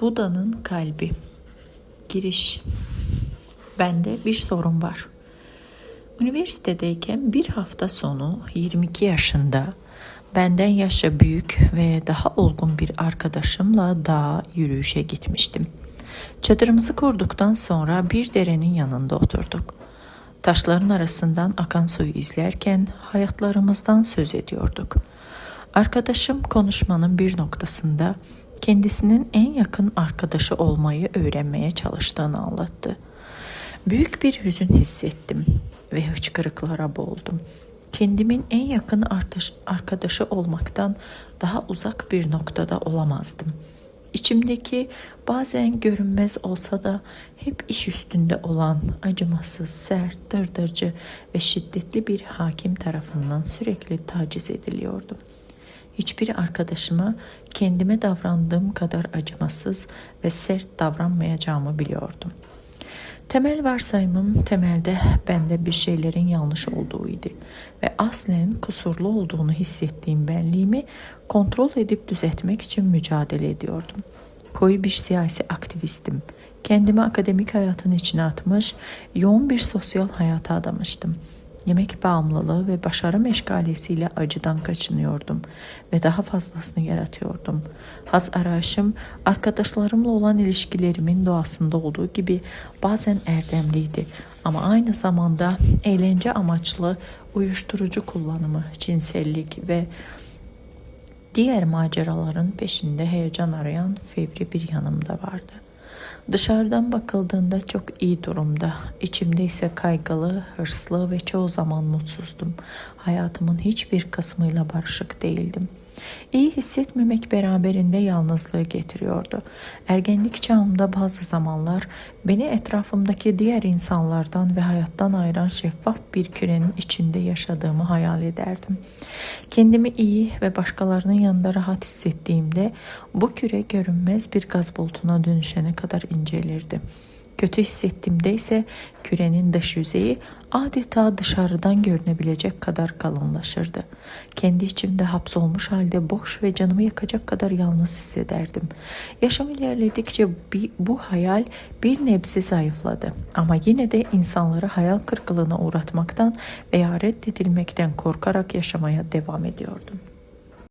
Buda'nın kalbi. Giriş. Bende bir sorun var. Üniversitedeyken bir hafta sonu 22 yaşında benden yaşça büyük ve daha olgun bir arkadaşımla dağa yürüyüşe gitmiştim. Çadırımızı kurduktan sonra bir derenin yanında oturduk. Taşların arasından akan suyu izlerken hayatlarımızdan söz ediyorduk. Arkadaşım konuşmanın bir noktasında kendisinin en yakın arkadaşı olmayı öğrenmeye çalıştığını anlattı. Büyük bir hüzün hissettim ve hıçkırıklara boğuldum. Kendimin en yakın arkadaşı olmaktan daha uzak bir noktada olamazdım. İçimdeki bazen görünmez olsa da hep iş üstünde olan acımasız, sert, dırdırcı ve şiddetli bir hakim tarafından sürekli taciz ediliyordum. Hiçbir arkadaşıma kendime davrandığım kadar acımasız ve sert davranmayacağımı biliyordum. Temel varsayımım temelde bende bir şeylerin yanlış olduğuydu ve aslen kusurlu olduğunu hissettiğim benliğimi kontrol edip düzeltmek için mücadele ediyordum. Koyu bir siyasi aktivistim. Kendimi akademik hayatın içine atmış, yoğun bir sosyal hayata adamıştım. Yemek bağımlılığı ve başarı meşgalesiyle acıdan kaçınıyordum ve daha fazlasını yaratıyordum. Haz arayışım arkadaşlarımla olan ilişkilerimin doğasında olduğu gibi bazen erdemliydi ama aynı zamanda eğlence amaçlı uyuşturucu kullanımı, cinsellik ve diğer maceraların peşinde heyecan arayan fevri bir yanım da vardı. Dışarıdan bakıldığında çok iyi durumda. İçimde ise kaygılı, hırslı ve çoğu zaman mutsuzdum. Hayatımın hiçbir kısmıyla barışık değildim. İyi hissetmemek beraberinde yalnızlığı getiriyordu. Ergenlik çağımda bazı zamanlar beni etrafımdaki diğer insanlardan ve hayattan ayıran şeffaf bir kürenin içinde yaşadığımı hayal ederdim. Kendimi iyi ve başkalarının yanında rahat hissettiğimde bu küre görünmez bir gaz bulutuna dönüşene kadar incelirdi. Kötü hissettiğimde ise kürenin dış yüzeyi adeta dışarıdan görünebilecek kadar kalınlaşırdı. Kendi içimde hapsolmuş halde boş ve canımı yakacak kadar yalnız hissederdim. Yaşam ilerledikçe bu hayal bir nebze zayıfladı. Ama yine de insanları hayal kırıklığına uğratmaktan veya reddedilmekten korkarak yaşamaya devam ediyordum.